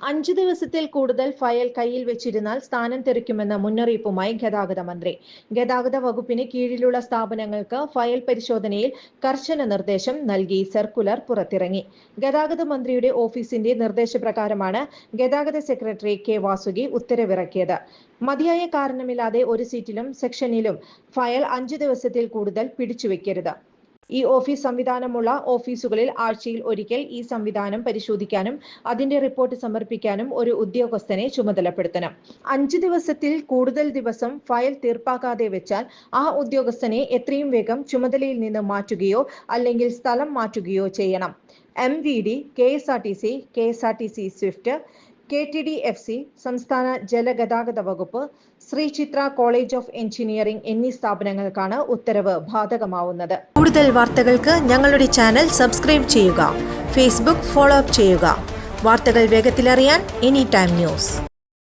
അഞ്ചു ദിവസത്തിൽ കൂടുതൽ ഫയൽ കയ്യിൽ വെച്ചിരുന്നാൽ സ്ഥാനം തെറിക്കുമെന്ന മുന്നറിയിപ്പുമായി ഗതാഗത മന്ത്രി. ഗതാഗത വകുപ്പിന് കീഴിലുള്ള സ്ഥാപനങ്ങൾക്ക് ഫയൽ പരിശോധനയിൽ കർശന നിർദ്ദേശം നൽകി സർക്കുലർ പുറത്തിറങ്ങി. ഗതാഗത മന്ത്രിയുടെ ഓഫീസിന്റെ നിർദ്ദേശപ്രകാരമാണ് ഗതാഗത സെക്രട്ടറി കെ വാസുകി ഉത്തരവിറക്കിയത്. മതിയായ കാരണമില്ലാതെ ഒരു സീറ്റിലും സെക്ഷനിലും ഫയൽ അഞ്ചു ദിവസത്തിൽ കൂടുതൽ പിടിച്ചുവെക്കരുത്. ഈ ഓഫീസ് സംവിധാനമുള്ള ഓഫീസുകളിൽ ആഴ്ചയിൽ ഒരിക്കൽ ഈ സംവിധാനം പരിശോധിക്കാനും അതിന്റെ റിപ്പോർട്ട് സമർപ്പിക്കാനും ഒരു ഉദ്യോഗസ്ഥനെ ചുമതലപ്പെടുത്തണം. അഞ്ച് ദിവസത്തിൽ കൂടുതൽ ദിവസം ഫയൽ തീർപ്പാക്കാതെ വെച്ചാൽ ആ ഉദ്യോഗസ്ഥനെ എത്രയും വേഗം ചുമതലയിൽ നിന്ന് മാറ്റുകയോ അല്ലെങ്കിൽ സ്ഥലം മാറ്റുകയോ ചെയ്യണം. M V D K S R T C K S R T C swift K T D F C സംസ്ഥാന ജലഗതാഗത വകുപ്പ് Sree Chitra college of engineering എന്നീ സ്ഥാപനങ്ങൾക്കാണ് ഉത്തരവ് ബാധകമാവുന്നത്. കൂടുതൽ വാർത്തകൾക്ക് ഞങ്ങളുടെ ചാനൽ സബ്സ്ക്രൈബ് ചെയ്യുക ഫേസ്ബുക്ക് ഫോളോ അപ്പ് ചെയ്യുക. വാർത്തകൾ വേഗത്തിലറിയാൻ എനി ടൈം ന്യൂസ്